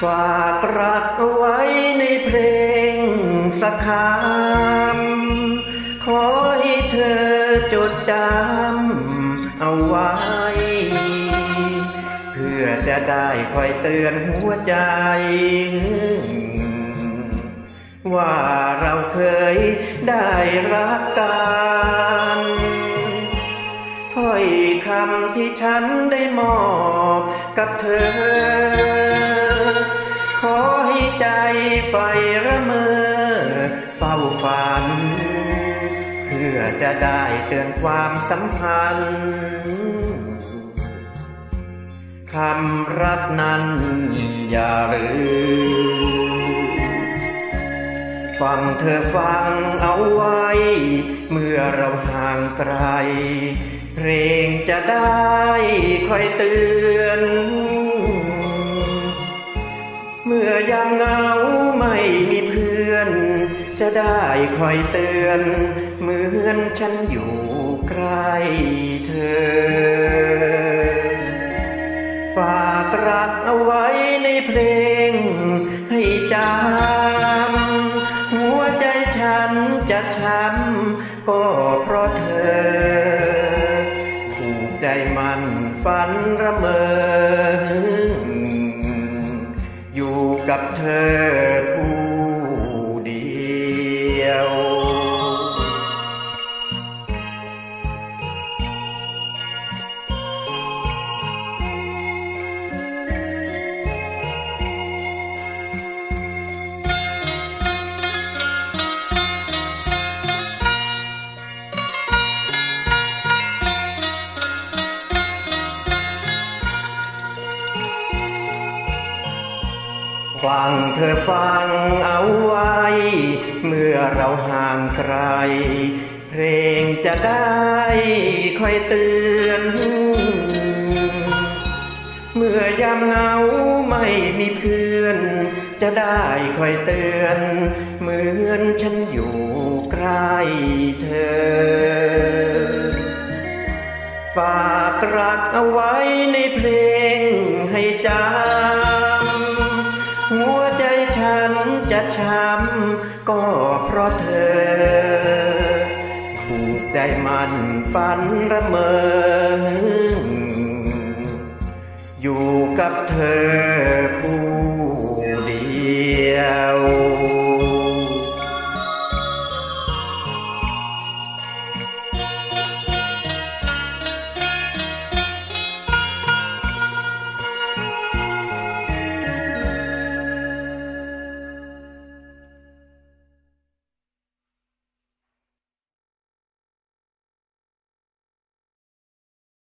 ฝากรักเอาไว้ในเพลงสักคำขอให้เธอจดจำเอาไว้ เพื่อจะได้คอยเตือนหัวใจ ว่าเราเคยได้รักกันถ้อยคำที่ฉันได้มอบกับเธอ ไฟระเมอเฝ้าฝัน เพื่อจะได้เตือนความสัมพันธ์คำรักนั้นอย่าลืมฟังเธอฟังเอาไว้ เมื่อเราห่างไกล เพลงจะได้คอยเตือน เมื่อยามเหงา จะได้คอยเตือนเหมือนฉันอยู่ใกล้เธอ ฝากรักเอาไว้ในเพลงให้จำหัวใจฉันจะช้ำก็เพราะเธอผูกใจมันฝันระเมอ อยู่กับเธอ ฟังเธอฟังเอาไว้ เมื่อเราห่างไกล เพลงจะได้คอยเตือน เมื่อยามเหงาไม่มีเพื่อน จะได้คอยเตือน เหมือนฉันอยู่ใกล้เธอ ฝากรักเอาไว้ในเพลงให้จำ หัวใจฉันจะช้ำก็เพราะเธอ ผูกใจมันฝันระเมออยู่กับเธอผู